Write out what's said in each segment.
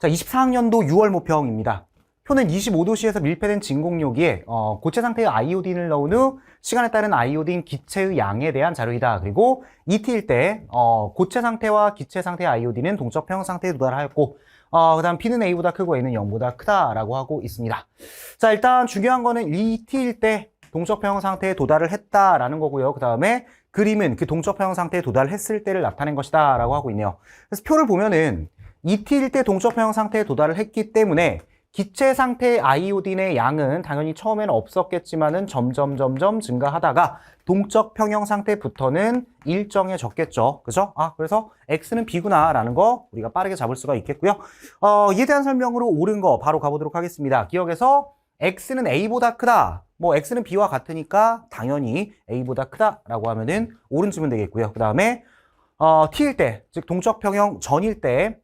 자, 24학년도 6월 모평입니다. 표는 25도씨에서 밀폐된 진공용기에 어, 고체 상태의 아이오딘을 넣은 후 시간에 따른 아이오딘 기체의 양에 대한 자료이다. 그리고 ET일 때 어, 고체 상태와 기체 상태의 아이오딘은 동적 평형 상태에 도달하였고 어, 그 다음 P는 A보다 크고 A는 0보다 크다라고 하고 있습니다. 자, 일단 중요한 거는 ET일 때 동적 평형 상태에 도달을 했다라는 거고요. 그 다음에 그림은 그 동적 평형 상태에 도달했을 때를 나타낸 것이다 라고 하고 있네요. 그래서 표를 보면은 ET일 때 동적 평형 상태에 도달을 했기 때문에 기체 상태의 아이오딘의 양은 당연히 처음에는 없었겠지만은 점점 점점 증가하다가 동적 평형 상태부터는 일정해졌겠죠. 그죠? 아, 그래서 X는 B구나라는 거 우리가 빠르게 잡을 수가 있겠고요. 어, 이에 대한 설명으로 옳은 거 바로 가보도록 하겠습니다. 기억에서 X는 A보다 크다. 뭐 X는 B와 같으니까 당연히 A보다 크다라고 하면은 옳은 질문 되겠고요. 그 다음에 어, T일 때, 즉 동적 평형 전일 때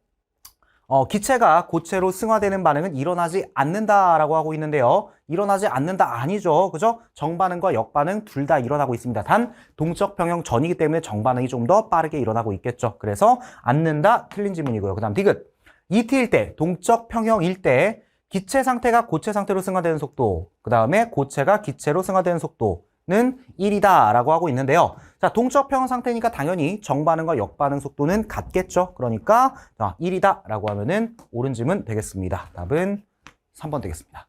어, 기체가 고체로 승화되는 반응은 일어나지 않는다라고 하고 있는데요. 일어나지 않는다 아니죠. 그죠? 정반응과 역반응 둘 다 일어나고 있습니다. 단 동적 평형 전이기 때문에 정반응이 좀 더 빠르게 일어나고 있겠죠. 그래서 않는다 틀린 질문이고요. 그다음 디귿. ET일 때 동적 평형일 때 기체 상태가 고체 상태로 승화되는 속도, 그 다음에 고체가 기체로 승화되는 속도는 1이다 라고 하고 있는데요. 자, 동적 평형 상태니까 당연히 정반응과 역반응 속도는 같겠죠. 그러니까 자, 1이다 라고 하면은 옳은 질문 되겠습니다. 답은 3번 되겠습니다.